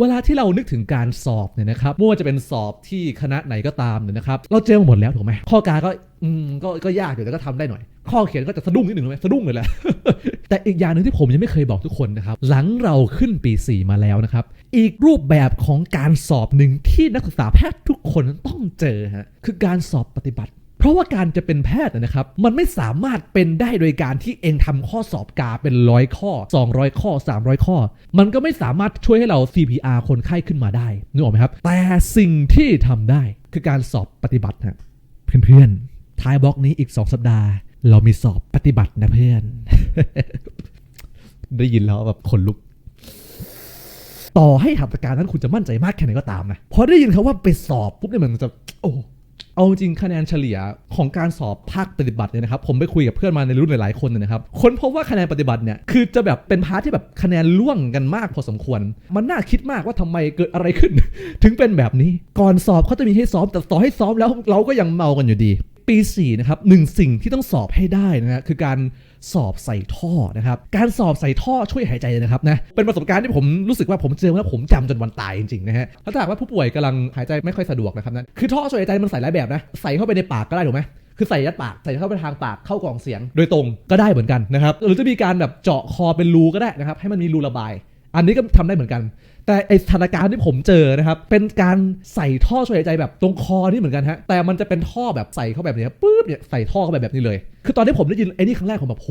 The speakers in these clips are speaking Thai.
เวลาที่เรานึกถึงการสอบเนี่ยนะครับไม่ว่าจะเป็นสอบที่คณะไหนก็ตามเนี่ยนะครับ เราเจอมาหมดแล้วถูกไหมข้อกาก็อืมก็ก็ยากอยู่แต่ก็ทำได้หน่อย ข้อเขียนก็จะสะดุ้งนิดหนึ่งไหมสะดุ้งเลยแหละแต่อีกอย่างหนึ่งที่ผมยังไม่เคยบอกทุกคนนะครับ หลังเราขึ้นปี 4 มาแล้วนะครับ อีกรูปแบบของการสอบหนึ่งที่นักศึกษาแพทย์ทุกคนต้องเจอฮะคือการสอบปฏิบัติ เพราะว่าการจะเป็นแพทย์นะครับ มันไม่สามารถเป็นได้โดยการที่เองทำข้อสอบกาเป็นร้อยข้อ 200 ข้อ 300 ข้อ มันก็ไม่สามารถช่วยให้เรา CPR คนไข้ขึ้นมาได้นึกออกไหมครับ แต่สิ่งที่ทำได้คือการสอบปฏิบัติฮะเพื่อนๆท้ายบล็อกนี้อีก 2 สัปดาห์ เรามีสอบปฏิบัตินะเพื่อน ได้ยินแล้วแบบขนลุกต่อให้หัตถการนั้นคุณจะมั่นใจมากแค่ไหนก็ตามนะพอได้ยินคำว่าไปสอบปุ๊บเนี่ยมันจะ โอ้ เอาจริงคะแนนเฉลี่ยของการสอบภาคปฏิบัติเนี่ยนะครับผมไปคุยกับเพื่อนมาในรุ่นหลายๆคนเนยนะครับค้นพบว่าคะแนนปฏิบัติเนี่ยคือจะแบบเป็นพาร์ทที่แบบคะแนนล่วงกันมากพอสมควร มันน่าคิดมากว่าทำไมเกิดอะไรขึ้น ถึงเป็นแบบนี้ก่อนสอบเขาจะมีให้ซ้อมแต่ต่อให้ซ้อมแล้วเราก็ยังเมากันอยู่ดีปี4นะครับหนึ่งสิ่งที่ต้องสอบให้ได้นะฮะคือการสอบใส่ท่อนะครับ การสอบใส่ท่อช่วยหายใจนะครับนะเป็นประสบการณ์ที่ผมรู้สึกว่าผมเจอแล้วผมจำจนวันตายจริงๆนะฮะถ้าหากว่าผู้ป่วยกำลังหายใจไม่ค่อยสะดวกนะครับนะคือท่อช่วยหายใจมันใส่หลายแบบนะใส่เข้าไปในปากก็ได้ถูกไหมคือใส่ยัดปากใส่เข้าไปทางปากเข้ากล่องเสียง โดยตรงก็ได้เหมือนกันนะครับหรือจะมีการแบบเจาะคอเป็นรูก็ได้นะครับให้มันมีรูระบาย อันนี้ก็ทำได้เหมือนกัน แต่ไอสถานการณ์ที่ผมเจอนะครับ เป็นการใส่ท่อช่วยหายใจแบบตรงคอนี่เหมือนกันฮะ แต่มันจะเป็นท่อแบบใส่เข้าแบบนี้ปุ๊บเนี่ยใส่ท่อเข้าไปแบบนี้เลย คือตอนที่ผมได้ยินไอ้นี่ครั้งแรกผมแบบโห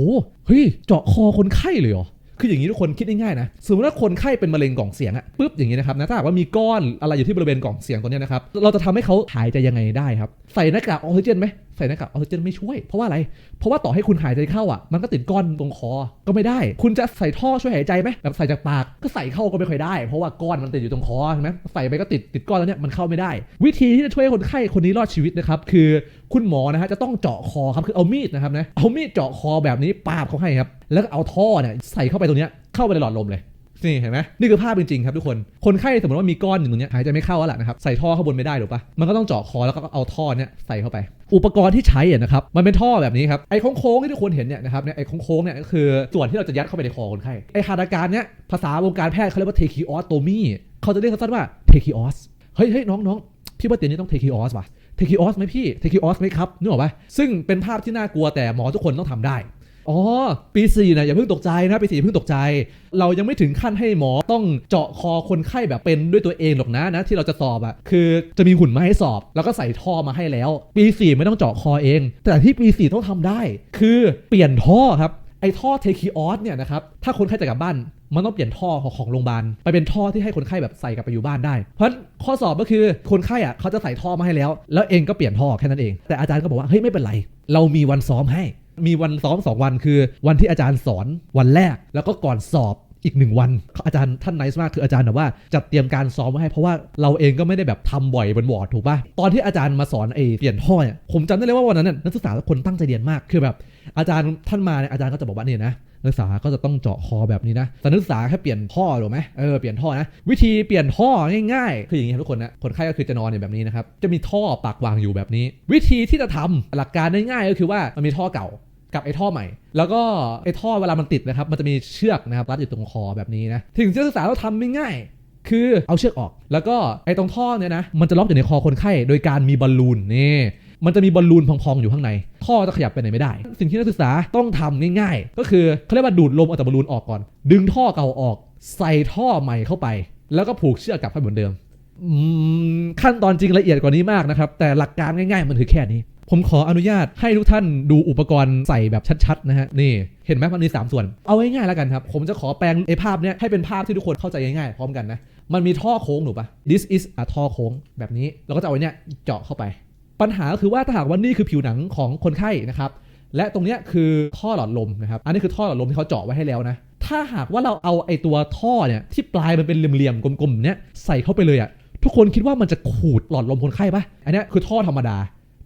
เฮ้ยเจาะคอคนไข้เลยเหรอคืออย่างนี้ทุกคนคิดง่ายๆนะ สมมติว่าคนไข้เป็นมะเร็งกล่องเสียงอะปุ๊บอย่างนี้นะครับนะถ้าหากว่ามีก้อนอะไรอยู่ที่บริเวณกล่องเสียงตัวเนี้ยนะครับ เราจะทำให้เขาหายใจยังไงได้ครับ ใส่หน้ากากออกซิเจนไหม ใส่หน้ากากออกซิเจนไม่ช่วย เพราะว่าอะไร เพราะว่าต่อให้คุณหายใจเข้าอะ มันก็ติดก้อนตรงคอ ก็ไม่ได้ คุณจะใส่ท่อช่วยหายใจไหมแบบใส่จากปาก ก็ใส่เข้าก็ไม่ค่อยได้ เพราะว่าก้อนมันติดอยู่ตรงคอใช่ไหมใส่ไปก็ติดติดก้อนแล้วเนี่ยมันเข้าไม่ได้ วิธีที่จะช่วยคนไข้คนนี้รอดชีวิตนะครับคือคุณหมอนะฮะจะต้องเจาะคอครับคือเอามีดนะครับนะเอามีดเจาะคอแบบนี้ปาบเขาให้ครับแล้วก็เอาท่อเนี่ยใส่เข้าไปตรงเนี้ยเข้าไปในหลอดลมเลยนี่เห็นไหมนี่คือภาพจริงๆครับทุกคน คนไข้สมมติว่ามีก้อนหนึ่ตรงเนี้ยหายใจไม่เข้าแล้วล่ะนะครับ ใส่ท่อข้างบนไม่ได้หรอปะมันก็ต้องเจาะคอแล้วก็เอาท่อเนี่ยใส่เข้าไป อุปกรณ์ที่ใช้อะนะครับมันเป็นท่อแบบนี้ครับไอ้โค้งๆที่ทุกคนเห็นเนี่ยนะครับเนี่ยไอ้โค้งๆเนี่ยก็คือส่วนที่เราจะยัดเข้าไปในคอคนไข้ไอ้หาตถการเนี่ยภาษาวงการแพทย์เขาเรียกว่าเทคิออสโตมีเขาจะเรียกสั้นๆว่าเทคิออสเฮ้ยเฮ้ยน้องน้องพี่ว่าเตียงนี้ต้องเทคิออสป่ะเทคิออสไหมพี่เทคิออสไหมครับนึกออกปะซึ่งเป็นภาพที่น่ากลัวแต่หมอทุกคนต้องทำได้ อ๋อ ปี4นะอย่าเพิ่งตกใจนะปี4อย่าเพิ่งตกใจ เรายังไม่ถึงขั้นให้หมอต้องเจาะคอคนไข้แบบเป็นด้วยตัวเองหรอกนะนะที่เราจะสอบอะคือจะมีหุ่นมาให้สอบ แล้วก็ใส่ท่อมาให้แล้ว ปี4ไม่ต้องเจาะคอเอง แต่ที่ปี4ต้องทำได้ คือเปลี่ยนท่อครับไอ้ท่อเทคิออสเนี่ยนะครับถ้าคนไข้จะกลับบ้านมันต้องเปลี่ยนท่อของของโรงพยาบาลไปเป็นท่อที่ให้คนไข้แบบใส่กลับไปอยู่บ้านได้ เพราะนั้นข้อสอบก็คือคนไข้อะเขาจะใส่ท่อมาให้แล้ว แล้วเองก็เปลี่ยนท่อแค่นั้นเอง แต่อาจารย์ก็บอกว่าเฮ้ยไม่เป็นไร เรามีวันซ้อมให้ มีวันซ้อม 2 วันคือ วันที่อาจารย์สอนวันแรก แล้วก็ก่อนสอบอีกหนึ่งวัน อาจารย์ท่านไนส์มากคืออาจารย์แบบว่าจัดเตรียมการซ้อมไว้ให้เพราะว่าเราเองก็ไม่ได้แบบทำบ่อยบนบอร์ดถูกป่ะตอนที่อาจารย์มาสอนไอเปลี่ยนท่อเนี่ยผมจำได้เลยว่าวันนั้นน่ะนักศึกษาทุกคนตั้งใจเรียนมากคือแบบ อาจารย์ท่านมาเนี่ยอาจารย์ก็จะบอกว่าเนี่ยนะนักศึกษาก็จะต้องเจาะคอแบบนี้นะแต่นักศึกษาแค่เปลี่ยนท่อถูกไหมเออ เปลี่ยนท่อนะ วิธีเปลี่ยนท่อง่ายๆ คืออย่างนี้ครับทุกคนนะ คนไข้ก็คือจะนอนอยู่แบบนี้นะครับ จะมีท่อปากวางอยู่แบบนี้ วิธีที่จะทำหลักการง่ายๆก็คือว่ามันมีท่อเก่า กับไอ้ท่อใหม่ แล้วก็ไอ้ท่อเวลามันติดนะครับ มันจะมีเชือกนะครับรัดอยู่ตรงคอแบบนี้นะถึงจะศึกษาเราทำไม่ง่าย คือเอาเชือกออก แล้วก็ไอ้ตรงท่อเนี่ยนะ มันจะล็อกอยู่ในคอคนไข้ โดยการมีบอลลูนนี่มันจะมีบอลลูนพองๆอยู่ข้างใน ท่อจะขยับไปไหนไม่ได้ สิ่งที่นักศึกษาต้องทำง่ายๆ ก็คือเขาเรียกว่าดูดลมเอาจากบอลลูนออกก่อน ดึงท่อเก่าออก ใส่ท่อใหม่เข้าไป แล้วก็ผูกเชือกกลับให้เหมือนเดิมขั้นตอนจริงละเอียดกว่านี้มากนะครับ แต่หลักการง่ายๆ มันคือแค่นี้ ผมขออนุญาตให้ทุกท่านดูอุปกรณ์ใส่แบบชัดๆนะฮะนี่เห็นไหมมันมี 3 ส่วน เอาง่ายๆแล้วกันครับ ผมจะขอแปลงไอ้ภาพเนี้ยให้เป็นภาพที่ทุกคนเข้าใจง่ายๆพร้อมกันนะ มันมีท่อโค้งถูปะ this is a ท่อโค้งแบบนี้เราก็จะเอาเนี้ยเจาะเข้าไป ปัญหาก็คือว่าถ้าหากว่านี่คือผิวหนังของคนไข้นะครับ และตรงเนี้ยคือท่อหลอดลมนะครับ อันนี้คือท่อหลอดลมที่เขาเจาะไว้ให้แล้วนะ ถ้าหากว่าเราเอาไอ้ตัวท่อเนี่ยที่ปลายมันเป็นเหลี่ยมๆกลมๆเนี้ยใส่เข้าไปเลยอะทุกคนคิดว่ามันจะขูดหลอดลมคนไข้ปะอันนี้คือท่อธรรมดา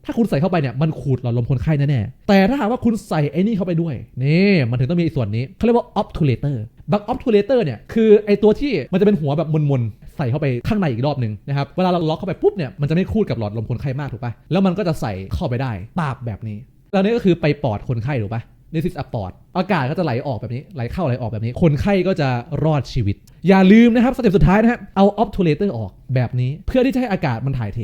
ถ้าคุณใส่เข้าไปเนี่ยมันขูดหลอดลมคนไข้แน่ๆแต่ถ้าหากว่าคุณใส่ไอ้นี่เข้าไปด้วยนี่มันถึงต้องมีส่วนนี้เขาเรียกว่า obturator บัก obturator เนี่ยคือไอ้ตัวที่มันจะเป็นหัวแบบมนๆใส่เข้าไปข้างในอีกรอบหนึ่งนะครับเวลาเราล็อกเข้าไปปุ๊บเนี่ยมันจะไม่คูดกับหลอดลมคนไข้มากถูกปะแล้วมันก็จะใส่เข้าไปได้ปาบแบบนี้แล้วนี่ก็คือไปปอดคนไข้ถูกปะเนซิสอปอร์ตอากาศก็จะไหลออกแบบนี้ไหลเข้าไหลออกแบบนี้ คนไข้ก็จะรอดชีวิต อย่าลืมนะครับสเต็ปสุดท้ายนะครับเอาออฟทูเลเตอร์ออกแบบนี้ เพื่อที่จะให้อากาศมันถ่ายเท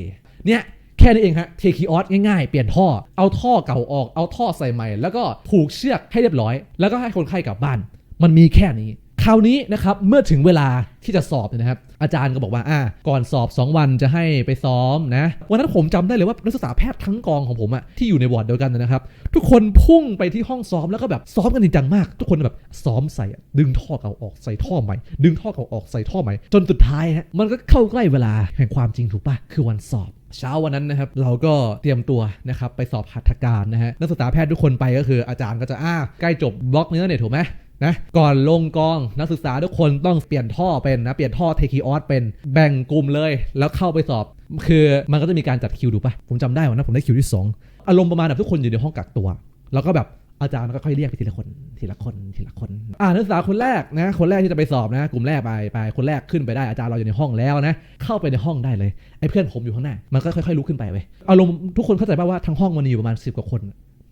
เนี่ย แค่นี้เองฮะเทคีออสง่ายๆ เปลี่ยนท่อ เอาท่อเก่าออก เอาท่อใส่ใหม่ แล้วก็ผูกเชือกให้เรียบร้อย แล้วก็ให้คนไข้กลับบ้าน มันมีแค่นี้ คราวนี้นะครับ เมื่อถึงเวลาที่จะสอบเนี่ยนะครับ อาจารย์ก็บอกว่า อ่า ก่อนสอบ 2 วันจะให้ไปซ้อมนะ วันนั้นผมจำได้เลยว่านักศึกษาแพทย์ทั้งกองของผมอะที่อยู่ในวอร์ดเดียวกันนะครับ ทุกคนพุ่งไปที่ห้องซ้อมแล้วก็แบบซ้อมกันจริงจังมาก ทุกคนแบบซ้อมใส่ ดึงท่อเก่าออกใส่ท่อใหม่ ดึงท่อเก่าออกใส่ท่อใหม่ จนสุดท้ายฮะ มันก็เข้าใกล้เวลาแห่งความจริงถูกปะคือวันสอบ เช้าวันนั้นนะครับเราก็เตรียมตัวนะครับไปสอบหัตถการนะฮะนักศึกษาแพทย์ทุกคนไปก็คืออาจารย์ก็จะอ้าใกล้จบบล็อกเนื้อเนี่ยถูกไหมนะก่อนลงกองนักศึกษาทุกคนต้องเปลี่ยนท่อเป็นนะเปลี่ยนท่อเทคีออสเป็นแบ่งกลุ่มเลย แล้วเข้าไปสอบ คือมันก็จะมีการจัดคิวดูปะผมจำได้วันนั้นผมได้คิวที่สองอารมณ์ประมาณแบบทุกคนอยู่ในห้องกักตัว แล้วก็แบบ อาจารย์ก็ค่อยเรียกไปทีละคนทีละคนทีละคนอ่านักศึกษาคนแรกนะ คนแรกที่จะไปสอบนะ กลุ่มแรกไปไปคนแรกขึ้นไปได้อาจารย์เราอยู่ในห้องแล้วนะ เข้าไปในห้องได้เลยไอ้เพื่อนผมอยู่ข้างหน้า มันก็ค่อยๆลุกขึ้นไปไปอารมณ์ทุกคนเข้าใจป่าว่าทั้งห้องมันมีอยู่ประมาณ10กว่าคน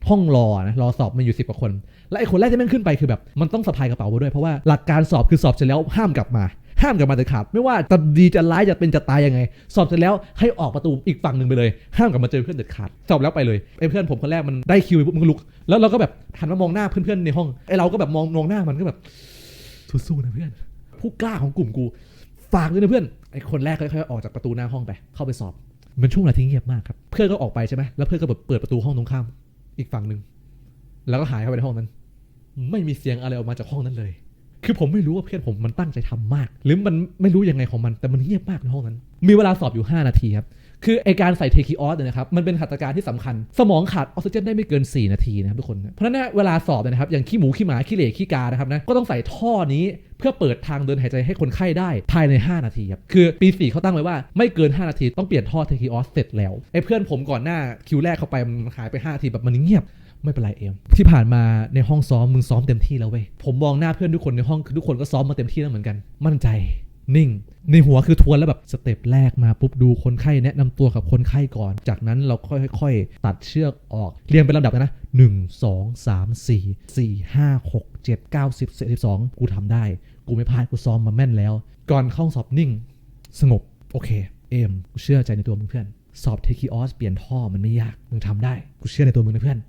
ห้องรอนะรอสอบมันอยู่สิบกว่าคน และไอ้คนแรกที่แม่งขึ้นไปคือแบบมันต้องสะพายกระเป๋าไปด้วยเพราะว่าหลักการสอบคือสอบเสร็จแล้วห้ามกลับมา ห้ามกลับมาเด็ดขาดไม่ว่าจะดีจะร้ายจะเป็นจะตายยังไง สอบเสร็จแล้วให้ออกประตูอีกฝั่งหนึ่งไปเลย ห้ามกลับมาเจอเพื่อนเด็ดขาดสอบแล้วไปเลยไอ้เพื่อนผมคนแรกมันได้คิวปุ๊บมันก็ลุก แล้วเราก็แบบหันมามองหน้าเพื่อนๆในห้องไอ้เราก็แบบมองมองหน้ามันก็แบบสู้ๆนะเพื่อน ผู้กล้าของกลุ่มกูฝากด้วยนะเพื่อนไอ้คนแรกค่อยๆออกจากประตูหน้าห้องไป เข้าไปสอบ มันช่วงเวลาที่เงียบมากครับเพื่อนก็ออกไปใช่ไหมแล้วเพื่อนก็แบบเปิดประตูห้องตรงข้ามอีกฝั่งหนึ่งแล้วก็หายเข้าไปในห้องนั้น ไม่มีเสียงอะไรออกมาจากห้องนั้นเลย คือผมไม่รู้ว่าเพื่อนผมมันตั้งใจทำมาก หรือมันไม่รู้ยังไงของมันแต่มันเงียบมากในห้องนั้น มีเวลาสอบอยู่ 5 นาทีครับคือไอการใส่เทคีออสเนี่ยนะครับมันเป็นหัตถการที่สำคัญ สมองขาดออกซิเจนได้ไม่เกิน 4 นาทีนะครับทุกคน เพราะนั้นเนี่ยเวลาสอบเนี่ยนะครับอย่างขี้หมูขี้หมาขี้เหล่ขี้กานะครับนะก็ต้องใส่ท่อนี้เพื่อเปิดทางเดินหายใจให้คนไข้ได้ภายใน 5 นาทีครับคือปี4เขาตั้งไว้ว่าไม่เกิน 5 นาทีต้องเปลี่ยนท่อเทคีออสเสร็จแล้วไอเพื่อนผมก่อนหน้าคิวแรกเข้าไปมันหายไป5นาทีแบบมันเงียบ ไม่เป็นไรเอ็มที่ผ่านมาในห้องซ้อมมึงซ้อมเต็มที่แล้วเว้ยผมมองหน้าเพื่อนทุกคนในห้องคือทุกคนก็ซ้อมมาเต็มที่แล้วเหมือนกัน มั่นใจนิ่ง ในหัวคือทวนแล้วแบบสเต็ปแรกมาปุ๊บดูคนไข้แนะนำตัวกับคนไข้ก่อน จากนั้นเราค่อยๆ ตัดเชือกออกเรียงเป็นลำดับนะหนึ่งสองสามสี่สี่ห้าหกเจ็ดเก้าสิบสิบสองกูทำได้ กูไม่พลาดกูซ้อมมาแม่นแล้ว ก่อนเข้าสอบนิ่ง สงบ โอเค เอมกูเชื่อใจในตัวมึงเพื่อน สอบเทคิออสเปลี่ยนท่อมันไม่ยาก มึงทำได้ กูเชื่อในตัวมึงนะเพื่อน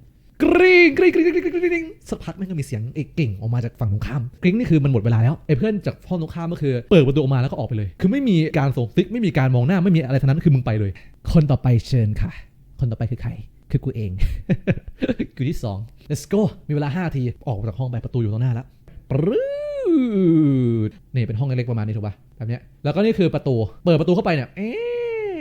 กริ๊งกริ๊งกริ๊งกริ๊งกริ๊งกริ๊งสักพักแม่งก็มีเสียงไอ้กิ่งออกมาจากฝั่งตรงข้ามกริ๊งนี่คือมันหมดเวลาแล้วไอ้เพื่อนจากห้องตรงข้ามก็คือ เปิดประตูออกมาแล้วก็ออกไปเลย คือไม่มีการส่งซิกไม่มีการมองหน้าไม่มีอะไรทั้งนั้นคือมึงไปเลย คนต่อไปเชิญค่ะ คนต่อไปคือใครคือกูเองกูที่สอง let's go มีเวลา5นาทีออกจากห้องไปประตูอยู่ตรงหน้าแล้วปรื๊ดนี่เป็นห้องเล็กๆประมาณนี้ถูกป่ะแบบเนี้ยแล้วก็นี่คือประตูเปิดประตูเข้าไปเนี่ยเอ๊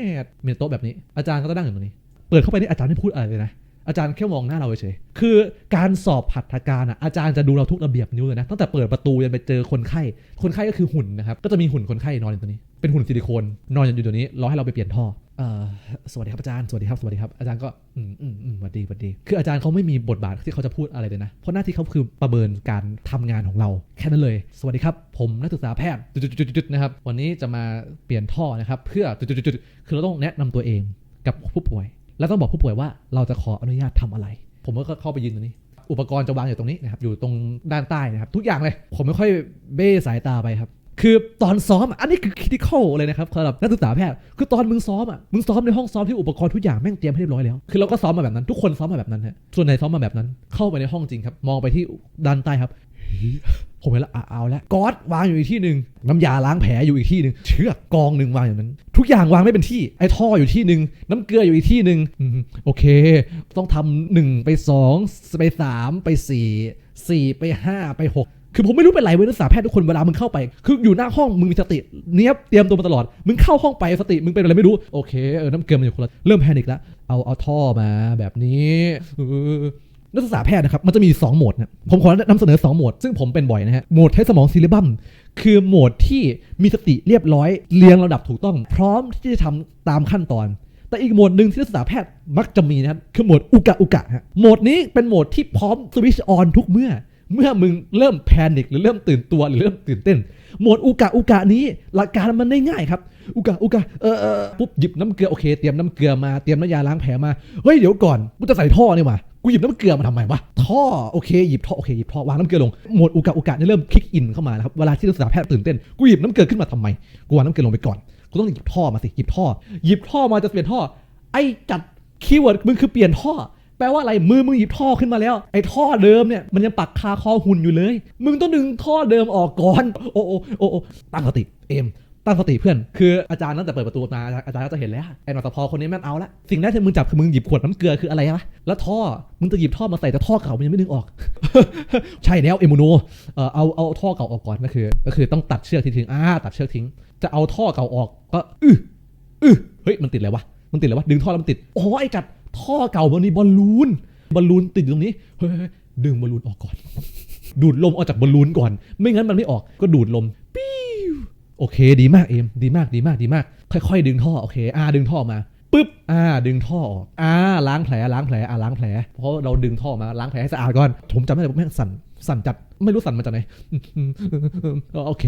ะมีโต๊ะแบบนี้อาจารย์ก็จะนั่งอยู่ตรงนี้ เปิดเข้าไปนี่อาจารย์ไม่พูดอะไรเลยนะ อาจารย์แค่มองหน้าเราเฉยๆคือการสอบผัดถการอะอาจารย์จะดูเราทุกระเบียบนิ้วเลยนะตั้งแต่เปิดประตูยันไปเจอคนไข้ คนไข้ก็คือหุ่นนะครับก็จะมีหุ่นคนไข้นอนอยู่ตัวนี้ เป็นหุ่นซิลิโคนนอนอยู่ตัวนี้รอให้เราไปเปลี่ยนท่อเอ่อสวัสดีครับอาจารย์สวัสดีครับสวัสดีครับอาจารย์ก็อืมอืมอืมสวัสดีสวัสดี คืออาจารย์เขาไม่มีบทบาทที่เขาจะพูดอะไรเลยนะเพราะหน้าที่เขาคือประเมินการทำงานของเราแค่นั้นเลย สวัสดีครับ ผมนักศึกษาแพทย์จุดๆๆนะครับวันนี้จะมาเปลี่ยนท่อนะครับเพื่อจุดๆๆคือเราต้องแนะนำตัวเองกับผู้ป่วย แล้วต้องบอกผู้ป่วยว่าเราจะขออนุญาตทำอะไร ผมก็เข้าไปยืนตรงนี้ อุปกรณ์จะวางอยู่ตรงนี้นะครับอยู่ตรงด้านใต้นะครับทุกอย่างเลย ผมไม่ค่อยเบ้สายตาไปครับ คือตอนซ้อมอันนี้คือคิดข้เลยนะครับสำหรับนักศึกษาแพทย์คือตอนมึงซ้อมอะมึงซ้อมในห้องซ้อมที่อุปกรณ์ทุกอย่างแม่งเตรียมให้เรียบร้อยแล้วคือเราก็ซ้อมมาแบบนั้นทุกคนซ้อมมาแบบนั้นฮะส่วนไหนซ้อมมาแบบนั้น เข้าไปในห้องจริงครับ มองไปที่ด้านใต้ครับผมเห็นแล้วอะเอาแล้วก๊อตวางอยู่อีกที่หนึ่งน้ำยาล้างแผลอยู่อีกที่หนึ่งเชือกกองหนึ่งวางอย่างนั้น ทุกอย่างวางไม่เป็นที่ไอ้ท่ออยู่ที่หนึ่งน้ำเกลืออยู่อีกที่หนึ่งโอเค ต้องทำหนึ่งไปสองไปสามไปสี่สี่ไปห้าไปหก คือผมไม่รู้เป็นไรเว้ยนักศึกษาแพทย์ทุกคนเวลามึงเข้าไป คืออยู่หน้าห้องมึงมีสติเนี้ยเตรียมตัวมาตลอด มึงเข้าห้องไปสติมึงเป็นอะไรไม่รู้โอเคเออน้ำเกลือมันอยู่คนละเริ่มแพนิคแล้วเอาเอาท่อมาแบบนี้นักศึกษาแพทย์นะครับมันจะมี 2 โหมดนะผมขอนำเสนอ 2 โหมด ซึ่งผมเป็นบ่อยนะฮะโหมดใช้สมองซีเรบัมคือโหมดที่มีสติเรียบร้อยเรียงระดับถูกต้อง พร้อมที่จะทำตามขั้นตอน แต่อีกโหมดหนึ่งที่นักศึกษาแพทย์มักจะมีนะครับคือโหมดอุกะอุกะฮะโหมดนี้เป็นโหมดที่พร้อมสวิตช์ออนทุกเมื่อ เมื่อมึงเริ่มแพนิคหรือเริ่มตื่นตัวหรือเริ่มตื่นเต้นโหมดอุกะอุกะนี้หลักการมันได้ง่ายครับอุกะอุกะเออเออปุ๊บหยิบน้ำเกลือโอเคเตรียมน้ำเกลือมาเตรียมน้ำยาล้างแผลมาเฮ้ยเดี๋ยวก่อนกูจะใส่ท่อนี่หว่ากูหยิบน้ำเกลือมาทำไมวะท่อโอเคหยิบท่อโอเคหยิบท่อวางน้ำเกลือลงหมดอุกาอุกาเนี่เริ่มคลิกอินเข้ามานะครับเวลาที่นักศึกษาแพทย์ตื่นเต้นกูหยิบน้ำเกลือขึ้นมาทำไมกูวางน้ำเกลือลงไปก่อนกูต้องหยิบท่อมาสิหยิบท่อหยิบท่อมาจะเปลี่ยนท่อไอ้จัดคีย์เวิร์ดมึงคือเปลี่ยนท่อ แปลว่าอะไรมือมึงหยิบท่อขึ้นมาแล้ว ไอ้ท่อเดิมเนี่ยมันยังปักคาคอหุ่นอยู่เลย มึงต้องดึงท่อเดิมออกก่อน โอ้โอ้โอ้โอ้ตั้งสติเอมตั้งสติเพื่อนคืออาจารย์ตั้งแต่เปิดประตูมาอาจารย์ก็จะเห็นแล้วไอ้นอสพอคนนี้แม่งเอาละสิ่งแรกที่มึงจับคือมึงหยิบขวดน้ำเกลือคืออะไรวะแล้วท่อมึงจะหยิบท่อมาใส่แต่ท่อเก่ามันยังไม่ดึงออก ใช่แล้วเอมูโนเออเอาเอาท่อเก่าออกก่อนก็คือ ก็คือต้องตัดเชือกทิ้งอ่าตัดเชือกทิ้ง จะเอาท่อเก่าออกก็อื้ออื้อเฮ้ยมันติดอะไรวะมันติดอะไรวะดึงท่อแล้วมันติดอ๋อไอ้จัด ท่อเก่ามันมีบอลลูนบอลลูนติดอยู่ตรงนี้เฮ้ยดึงบอลลูนออกก่อน ดูดลมออกจากบอลลูนก่อน ไม่งั้นมันไม่ออกก็ดูดลมปิ้วโอเค ดีมากเอมดีมากดีมากดีมาก ค่อย ๆ ดึงท่อโอเคอ่าดึงท่อมาปึ๊บอ่าดึงท่อออกอ่าล้างแผลล้างแผลอ่าล้างแผลเพราะเราดึงท่อมาล้างแผลให้สะอาดก่อนผมจำไม่ได้ว่าแม่งสั่นสั่นจัดไม่รู้สั่นมาจากไหนโอเค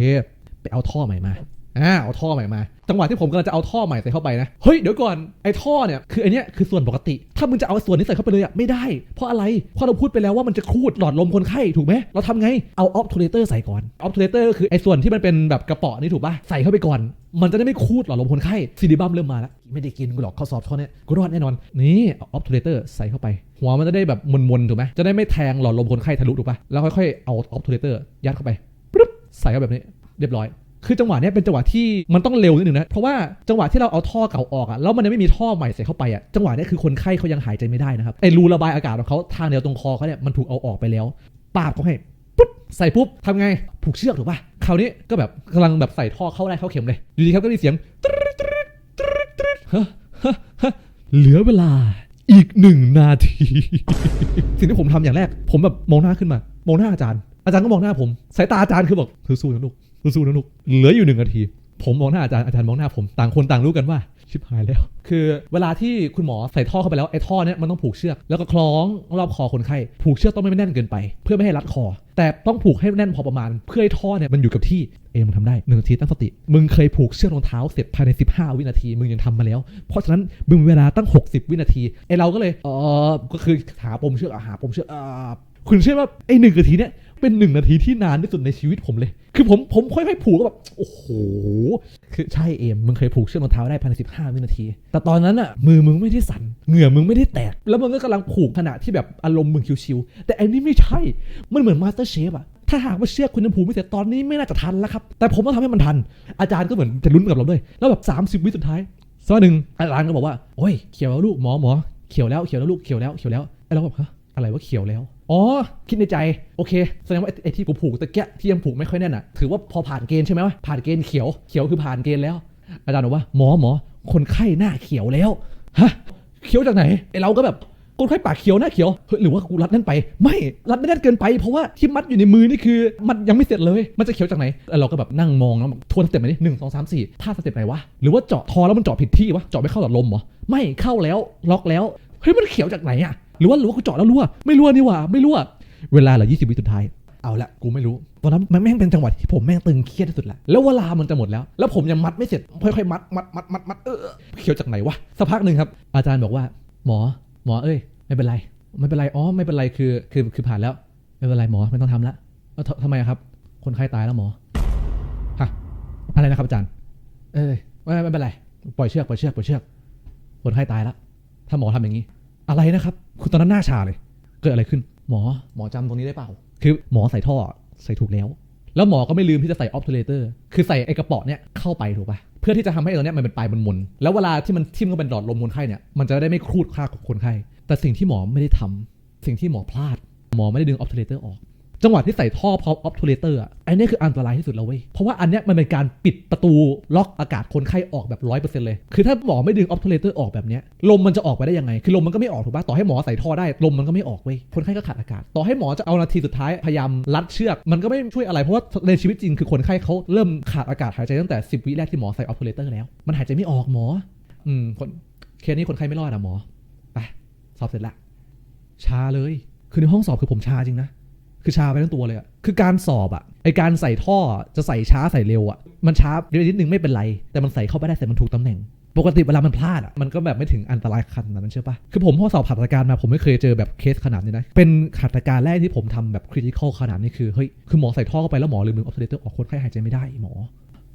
ไปเอาท่อใหม่มา อ่าเอาท่อใหม่มาจังหวะที่ผมกำลังจะเอาท่อใหม่ใส่เข้าไปนะเฮ้ยเดี๋ยวก่อนไอ้ท่อเนี่ยคือไอเนี้ยคือส่วนปกติ ถ้ามึงจะเอาส่วนนี้ใส่เข้าไปเลยอะไม่ได้ เพราะอะไรเพราะเราพูดไปแล้วว่ามันจะคูดหลอดลมคนไข้ถูกไหมเราทำไงเอาออฟทูเลเตอร์ใส่ก่อนออฟทูเลเตอร์คือไอ้ส่วนที่มันเป็นแบบกระป๋อนี่ถูกป่ะใส่เข้าไปก่อน มันจะได้ไม่คูดหลอดลมคนไข้ซีดีบัมเริ่มมาแล้วไม่ได้กินกูหรอกข้อสอบท่อเนี้ยกูรอดแน่นอนนี่ออฟทูเลเตอร์ใส่เข้าไป หัวมันจะได้แบบมนๆถูกไหมจะได้ไม่แทงหลอดลมคนไข้ทะลุถูกป่ะแล้วค่อยๆเอาออฟทูเลเตอร์ยัดเข้าไปปึ๊บใส่เข้าแบบนี้เรียบร้อย คือจังหวะเนี้ยเป็นจังหวะที่มันต้องเร็วนิดนึงนะ เพราะว่าจังหวะที่เราเอาท่อเก่าออกอะแล้วมันยังไม่มีท่อใหม่ใส่เข้าไปอะจังหวะเนี้ยคือคนไข้เขายังหายใจไม่ได้นะครับไอ้รูระบายอากาศของเขาทางเดียวตรงคอเขาเนี่ยมันถูกเอาออกไปแล้ว ปาบเขาให้ปุ๊บใส่ปุ๊บทำไงผูกเชือกถูกป่ะคราวนี้ก็แบบกำลังแบบใส่ท่อเข้าได้เข้าเข็มเลยอยู่ดีครับก็มีเสียงเหลือเวลาอีกหนึ่งนาที สิ่งที่ผมทำอย่างแรก ผมแบบมองหน้าขึ้นมามองหน้าอาจารย์ อาจารย์ก็มองหน้าผม สายตาอาจารย์คือบอกสู้ๆนะลูกสู้ๆนะลูกเหลืออยู่หนึ่งนาที ผมมองหน้าอาจารย์อาจารย์มองหน้าผมต่างคนต่างรู้กันว่า ชิบหายแล้ว คือเวลาที่คุณหมอใส่ท่อเข้าไปแล้วไอ้ท่อเนี้ยมันต้องผูกเชือกแล้วก็คล้องรอบคอคนไข้ผูกเชือกต้องไม่แน่นเกินไป เพื่อไม่ให้รัดคอ แต่ต้องผูกให้แน่นพอประมาณ เพื่อให้ท่อเนี่ยมันอยู่กับที่เอ็มงทำได้หนึ่งนาทีตั้งสติ มึงเคยผูกเชือกรองเท้าเสร็จภายใน 15 วินาที มึงยังทำมาแล้ว เพราะฉะนั้นมึงมีเวลาตั้ง 60 วินาทีไอเราก็เลยเออก็คือหาปมเชือกอะหาปมเชือกอ่าคุณเชื่อว่าไอหนึ่งนาทีเนี่ย เป็นหนึ่งนาทีที่นานที่สุดในชีวิตผมเลย คือผมผมค่อยๆผูกก็แบบโอ้โห คือใช่เอมมึงเคยผูกเชือกรองเท้าได้ภายใน15วินาที แต่ตอนนั้นอะมือมึงไม่ได้สั่นเหงื่อมึงไม่ได้แตก แล้วมึงก็กำลังผูกขณะที่แบบอารมณ์มึงชิวๆแต่อันนี้ไม่ใช่ มันเหมือนมาสเตอร์เชฟอะถ้าหากว่าเชือกคุณยังผูกไม่เสร็จตอนนี้ไม่น่าจะทันแล้วครับ แต่ผมต้องทำให้มันทัน อาจารย์ก็เหมือนจะลุ้นกับเราด้วย แล้วแบบ 30 วิสุดท้ายสักหนึ่งอาจารย์ก็บอกว่า โอ้ย เขียวแล้วลูกหมอหมอ เขียวแล้ว เขียวแล้วลูก เขียวแล้ว เขียวแล้วไอ้เราแบบฮะอะไรว่าเขียวแล้ว อ๋อ คิดในใจ โอเค แสดงว่าไอ้ที่กูผูกตะแกะที่ยังผูกไม่ค่อยแน่นอะ ถือว่าพอผ่านเกณฑ์ใช่ไหมวะ ผ่านเกณฑ์เขียว เขียวคือผ่านเกณฑ์แล้ว อาจารย์บอกว่าหมอหมอ คนไข้หน้าเขียวแล้ว ฮะ เขียวจากไหน ไอ้เราก็แบบคนไข้ปากเขียวหน้าเขียวเฮ้ยหรือว่ากูรัดแน่นไป ไม่รัดไม่แน่นเกินไปเพราะว่าที่มัดอยู่ในมือนี่คือมันยังไม่เสร็จเลย มันจะเขียวจากไหนแล้วเราก็แบบนั่งมองแล้วแบบทวนสเต็ปไหนดิหนึ่งสองสามสี่ท่าสเต็ปไหนวะหรือว่าเจาะทอแล้วมันเจาะผิดที่วะเจาะไม่เข้าหลอดลมเหรอไม่เข้าแล้วล็อกแล้วเฮ้ยมันเขียวจากไหนอะ หรือว่าหรือว่ากูเจาะแล้วรั่วไม่รั่วนี่หว่าไม่รั่วเวลาเหลือยี่สิบวิสุดท้ายเอาละกูไม่รู้ตอนนั้นมันแม่งเป็นจังหวะที่ผมแม่งตึงเครียดที่สุดแล้วแล้วเวลามันจะหมดแล้ว แล้วผมยังมัดไม่เสร็จค่อยๆมัดมัดมัดมัดมัดเออเขียวจากไหนวะสักพักหนึ่งครับอาจารย์บอกว่า หมอ หมอเอ้ย ไม่เป็นไร ไม่เป็นไรอ๋อไม่เป็นไรคือคือคือผ่านแล้ว ไม่เป็นไรหมอไม่ต้องทำละเอ้าทำไมครับ คนไข้ตายแล้วหมอฮะอะไรนะครับอาจารย์ เอ้ยไม่ไม่เป็นไรปล่อยเชือกปล่อยเชือกปล่อยเชือกคนไข้ตายแล้วถ้าหมอทำอย่างนี้ อะไรนะครับ คุณตอนนั้นหน้าชาเลย เกิดอะไรขึ้น หมอหมอจำตรงนี้ได้เปล่า คือหมอใส่ท่อใส่ถูกแล้ว แล้วหมอก็ไม่ลืมที่จะใส่ออฟทูเลเตอร์คือใส่ไอ้กระป๋อเนี่ยเข้าไปถูกป่ะเพื่อที่จะทำให้ตรงเนี้ยมันเป็นปลายมันมนๆแล้วเวลาที่มันทิ่มเข้าเป็นหลอดลมคนไข้เนี่ยมันจะได้ไม่ครูดคลากกับคนไข้แต่สิ่งที่หมอไม่ได้ทำสิ่งที่หมอพลาด หมอไม่ได้ดึงออฟทูเลเตอร์ออก จังหวะที่ใส่ท่อพร้อมออฟทูเลเตอร์อะไอ้เนี่ยคืออันตรายที่สุดแล้วเว้ย เพราะว่าอันเนี้ยมันเป็นการปิดประตูล็อกอากาศคนไข้ออกแบบร้อยเปอร์เซ็นต์เลย คือถ้าหมอไม่ดึงออฟทูเลเตอร์ออกแบบเนี้ยลมมันจะออกไปได้ยังไง คือลมมันก็ไม่ออกถูกป่ะ ต่อให้หมอใส่ท่อได้ลมมันก็ไม่ออกเว้ย คนไข้ก็ขาดอากาศ ต่อให้หมอจะเอานาทีสุดท้ายพยายามรัดเชือก มันก็ไม่ช่วยอะไร เพราะว่าในชีวิตจริงคือคนไข้เขาเริ่มขาดอากาศหายใจตั้งแต่10วิแรกที่หมอใส่ออฟทูเลเตอร์แล้ว มันหายใจไม่ออกหมอ อืม คนเคสนี้คนไข้ไม่รอดอะหมอ ไป สอบเสร็จละชาเลย คือในห้องสอบคือผมชาจริงนะ คือชาไปทั้งตัวเลยอะคือการสอบอะไอการใส่ท่อจะใส่ช้าใส่เร็วอะมันช้าเร็วนิดนึงไม่เป็นไร แต่มันใส่เข้าไปได้แต่มันถูกตำแหน่ง ปกติเวลามันพลาดอะมันก็แบบไม่ถึงอันตรายขนาดนั้นใช่ปะคือผมพอสอบหัตการมาผมไม่เคยเจอแบบเคสขนาดนี้นะ เป็นหัตการแรกที่ผมทำแบบคริติคอลขนาดนี้คือเฮ้ยคือหมอใส่ท่อเข้าไปแล้วหมอลืมดึงออกซิเดเตอร์ออกคนไข้หายใจไม่ได้หมอ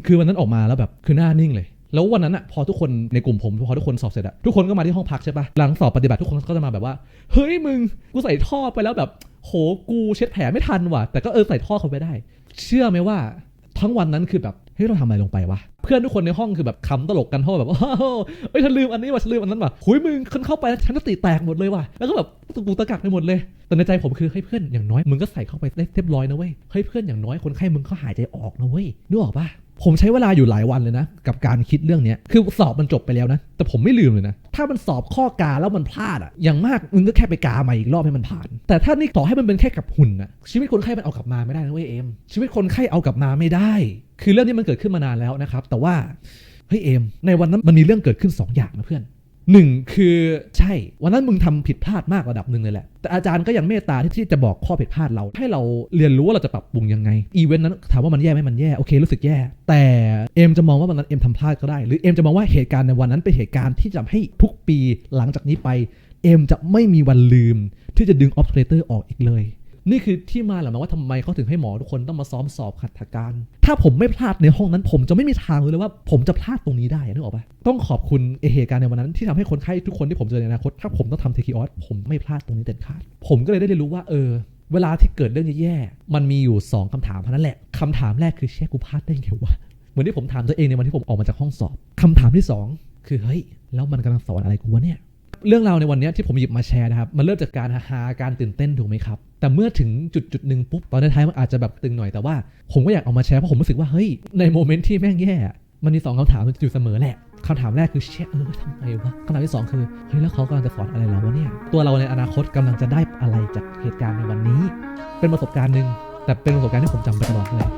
คือวันนั้นออกมาแล้วแบบคือหน้านิ่งเลยแล้ววันนั้นอะพอทุกคนในกลุ่มผมพอทุกคนสอบเสร็จอะทุกคนก็มาที่ห้องพักใช่ปะหลังสอบปฏิบัติทุกคนก็จะมาแบบว่า เฮ้ยมึงกูใส่ท่อไปแล้วแบบ โหกูเช็ดแผลไม่ทันว่ะ แต่ก็เออใส่ท่อเขาไปได้ เชื่อไหมว่าทั้งวันนั้นคือแบบเฮ้ยเราทำอะไรลงไปวะเพื่อนทุกคนในห้องคือแบบขำตลกกันเพราะว่าแบบว้าเอ้ยฉันลืมอันนี้ว่ะฉันลืมอันนั้นว่ะหุยมึงคนเข้าไปแล้วฉันสติแตกหมดเลยว่ะแล้วก็แบบตะกูตะกักไปหมดเลยแต่ในใจผมคือเฮ้ยเพื่อนอย่างน้อยมึงก็ใส่เข้าไปได้เรียบร้อยนะเว้ยเฮ้ยเพื่อนอย่างน้อยคนไข้มึงเขาหายใจออกนะเว้ยนึกออกปะ ผมใช้เวลาอยู่หลายวันเลยนะ กับการคิดเรื่องเนี้ยคือสอบมันจบไปแล้วนะ แต่ผมไม่ลืมเลยนะ ถ้ามันสอบข้อกาแล้วมันพลาดอะอย่างมากมึงก็แค่ไปกาใหม่อีกรอบให้มันผ่าน แต่ถ้านี่ต่อให้มันเป็นแค่กับหุ่นอะชีวิตคนไข้มันเอากลับมาไม่ได้นะเว้ยเอมชีวิตคนไข้เอากลับมาไม่ได้ คือเรื่องนี้มันเกิดขึ้นมานานแล้วนะครับ แต่ว่าเฮ้ยเอมในวันนั้นมันมีเรื่องเกิดขึ้นสองอย่างนะเพื่อน หนึ่งคือใช่ วันนั้นมึงทำผิดพลาดมากระดับหนึ่งเลยแหละ แต่อาจารย์ก็ยังเมตตาที่จะบอกข้อผิดพลาดเรา ให้เราเรียนรู้ว่าเราจะปรับปรุงยังไง อีเวนต์นั้นถามว่ามันแย่ไหมมันแย่ โอเครู้สึกแย่ แต่เอ็มจะมองว่าวันนั้นเอ็มทำพลาดก็ได้ หรือเอ็มจะมองว่าเหตุการณ์ในวันนั้นเป็นเหตุการณ์ที่จะทำให้ทุกปีหลังจากนี้ไปเอ็มจะไม่มีวันลืมที่จะดึงออฟเ a เตอร์ออกอีกเลย นี่คือที่มาแหละว่าทำไมเขาถึงให้หมอทุกคนต้องมาซ้อมสอบขัดการ ถ้าผมไม่พลาดในห้องนั้น ผมจะไม่มีทางเลยว่า ผมจะพลาดตรงนี้ได้นึกออกปะต้องขอบคุณเหตุการณ์ในวันนั้น ที่ทำให้คนไข้ทุกคนที่ผมเจอในอนาคต ถ้าผมต้องทำเทคิออสผมไม่พลาดตรงนี้เด็ดขาด ผมก็เลยได้เรียนรู้ว่าเออ เวลาที่เกิดเรื่องแย่ๆมันมีอยู่ 2คำถามเท่านั้นแหละคำถามแรกคือเชี่กูพลาดได้ไงวะเหมือนที่ผมถามตัวเองในวันที่ผมออกมาจากห้องสอบคำถามที่สองคือเฮ้ยแล้วมันกำลังสอนอะไรกูวะเนี่ยเรื่องราวในวันนี้ที่ผมหยิบมาแชร์นะครับ มันเริ่มจากการฮาการตื่นเต้นถูกไหมครับ แต่เมื่อถึงจุดจุดหนึ่งปุ๊บตอนท้ายมันอาจจะแบบตึงหน่อยแต่ว่า ผมก็อยากเอามาแชร์เพราะผมรู้สึกว่าเฮ้ยในโมเมนต์ที่แม่งแย่มันมีสองคำถามอยู่เสมอแหละคำถามแรกคือเชี่ยเออทำไมวะคำถามที่สองคือเฮ้ยแล้วเขากำลังจะสอนอะไรเราวะเนี่ย ตัวเราในอนาคตกำลังจะได้อะไรจากเหตุการณ์ในวันนี้ เป็นประสบการณ์หนึ่งแต่เป็นประสบการณ์ที่ผมจำไปตลอดเลย